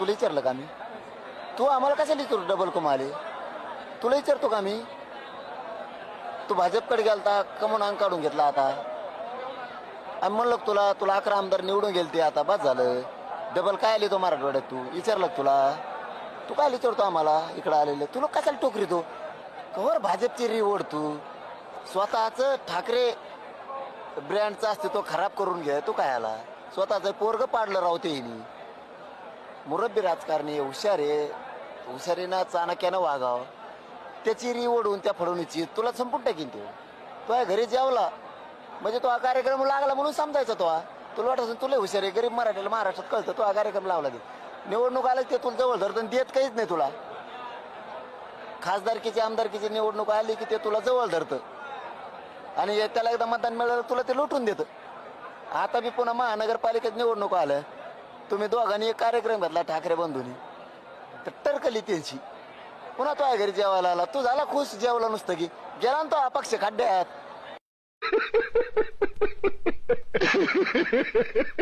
तुला विचारलं का मी? तू आम्हाला कशाला विचारू डबल कुमाले? तुला विचारतो का मी? तू भाजपकडे गेलता कमून अंग काढून घेतला आता. आम्ही म्हणलो तुला तुला अकरा आमदार निवडून गेलते आता बस झालं. डबल काय आली तो मराठवाड्यात तू? विचारलं तुला. तू काय विचारतो आम्हाला? इकडं आलेलं. तुला कशाला टोकरी तो? कवर भाजपची रिवड तू? स्वतःच ठाकरे ब्रँडचा असते तो खराब करून घे तू काय आला? स्वतःच पोरग पाडलं राहते हिनी मुरब्बी राजकारणी आहे, हुशार आहे. हुशारीनं चाणक्यानं वागाव. त्याची री ओढून त्या फडवणीची तुला संपून टाकीन तो. तो आहे घरी जेवला. म्हणजे तो हा कार्यक्रम लागला म्हणून समजायचा तो हा. तुला वाटत असेल तुला हुशार आहे. गरीब मराठीला महाराष्ट्रात कळतं. तो हा कार्यक्रम लावला ते. निवडणूक आलं ते तुला जवळ धरतं आणि देत काहीच नाही तुला. खासदारकीची आमदारकीची निवडणूक आली की ते तुला जवळ धरतं. आणि त्याला एकदा मतदान मिळालं तुला ते लुटून देतं. आता बी पुन्हा महानगरपालिकेत निवडणूक आलं. तुम्ही दोघांनी एक कार्यक्रम घातला ठाकरे बंधूनी. तर टरकली त्यांची. पुन्हा तो आहे घरी जेवायला आला. तू झाला खुश जेवला नुसतं की. गेला ना तो अपक्ष खड्ड्यात.